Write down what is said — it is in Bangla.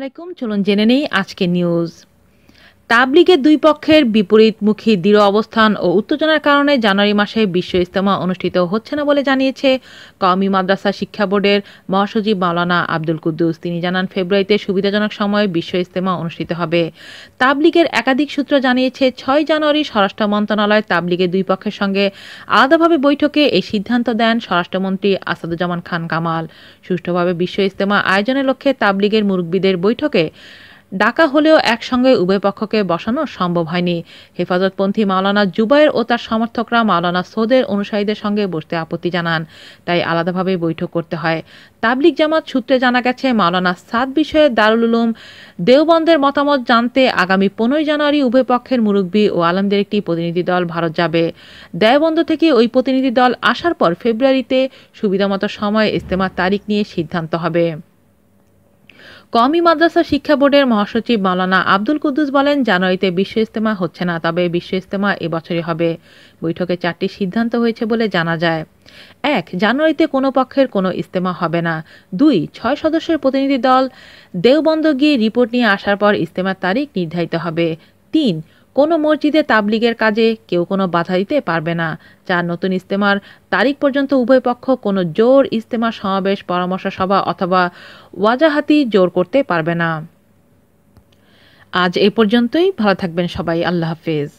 আলাইকুম। চলুন জেনে নেই আজকে নিউজ তাবলিগের দুই পক্ষের বিপরীতমুখী দৃঢ় অবস্থান ও উত্তেজনার কারণে জানুয়ারি মাসে বিশ্ব ইস্তেমা অনুষ্ঠিত হচ্ছে না বলে জানিয়েছে কওমি মাদ্রাসা শিক্ষা বোর্ডের মহাসচিব মাওলানা আব্দুল কুদ্দুস। তিনি জানান, ফেব্রুয়ারিতে সুবিধাজনক সময়ে বিশ্ব ইস্তেমা অনুষ্ঠিত হবে। তাবলিগের একাধিক সূত্র জানিয়েছে, ছয় জানুয়ারি স্বরাষ্ট্র মন্ত্রণালয় তাবলিগের দুই পক্ষের সঙ্গে আলাদাভাবে বৈঠকে এই সিদ্ধান্ত দেন স্বরাষ্ট্রমন্ত্রী আসাদুজ্জামান খান কামাল। সুষ্ঠুভাবে বিশ্ব ইস্তেমা আয়োজনের লক্ষ্যে তাবলিগের মুরব্বীদের বৈঠকে ডাকা হলেও একসঙ্গে উভয় পক্ষকে বসানো সম্ভব হয়নি। হেফাজতপন্থী মাওলানা জুবাইর ও তার সমর্থকরা মাওলানা সৌদের অনুসারীদের সঙ্গে বসতে আপত্তি জানান, তাই আলাদাভাবে বৈঠক করতে হয়। তাবলিক জামাত সূত্রে জানা গেছে, মাওলানা সাদ বিষয়ে দারুল উলুম দেওবন্দের মতামত জানতে আগামী পনেরোই জানুয়ারি উভয় পক্ষের মুরব্বী ও আলমদের একটি প্রতিনিধি দল ভারত যাবে। দেওবন্দ থেকে ওই প্রতিনিধি দল আসার পর ফেব্রুয়ারিতে সুবিধামতো সময় ইস্তেমার তারিখ নিয়ে সিদ্ধান্ত হবে। কওমি মাদ্রাসা শিক্ষা বোর্ডের মহাসচিব মাওলানা আব্দুল কুদ্দুস বলেন, জানুয়ারিতে বিশ্ব ইস্তেমা হচ্ছে না, তবে বিশ্ব ইস্তেমা এবছরই হবে। বৈঠকে চারটি সিদ্ধান্ত হয়েছে বলে জানা যায়। এক, জানুয়ারিতে কোনো পক্ষের কোনো ইস্তেমা হবে না। দুই, ছয় সদস্যের প্রতিনিধি দল দেওবন্দ গিয়ে রিপোর্ট নিয়ে আসার পর ইস্তেমার তারিখ নির্ধারিত হবে। তিন কোনো মসজিদে তাবলিগের কাজে কেউ কোনো বাধা দিতে পারবে না। চার নতুন ইস্তেমার তারিখ পর্যন্ত উভয় পক্ষ কোনো জোর ইস্তেমা সমাবেশ, পরামর্শ সভা অথবা ওয়াজাহাতি জোর করতে পারবে না। আজ এ পর্যন্তই। ভালো থাকবেন সবাই। আল্লাহ হাফেজ।